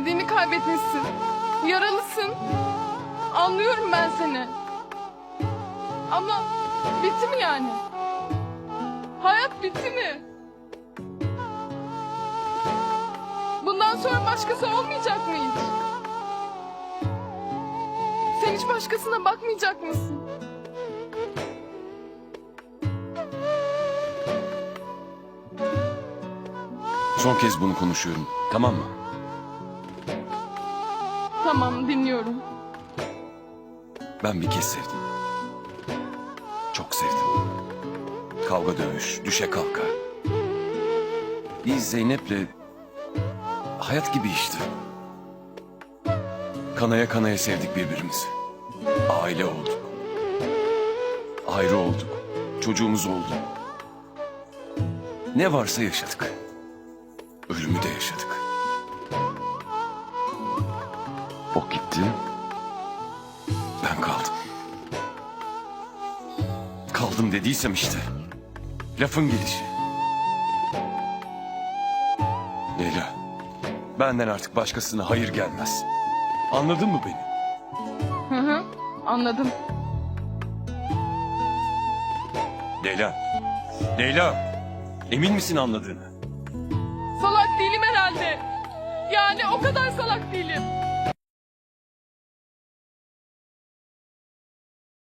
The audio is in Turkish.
Sevdiğini kaybetmişsin. Yaralısın. Anlıyorum ben seni. Ama bitti mi yani? Hayat bitti mi? Bundan sonra başkası olmayacak mı hiç? Sen hiç başkasına bakmayacak mısın? Son kez bunu konuşuyorum. Tamam mı? Tamam dinliyorum. Ben bir kez sevdim. Çok sevdim. Kavga dövüş, düşe kalka. Biz Zeynep'le hayat gibi işte. Kanaya kanaya sevdik birbirimizi. Aile olduk. Ayrı olduk. Çocuğumuz oldu. Ne varsa yaşadık. Ölümü de yaşadık. O gitti. Ben kaldım. Kaldım dediysem işte. Lafın gelişi. Leyla. Benden artık başkasına hayır gelmez. Anladın mı beni? Hı hı anladım. Leyla. Leyla. Emin misin anladığını? Salak değilim herhalde. Yani o kadar salak değilim.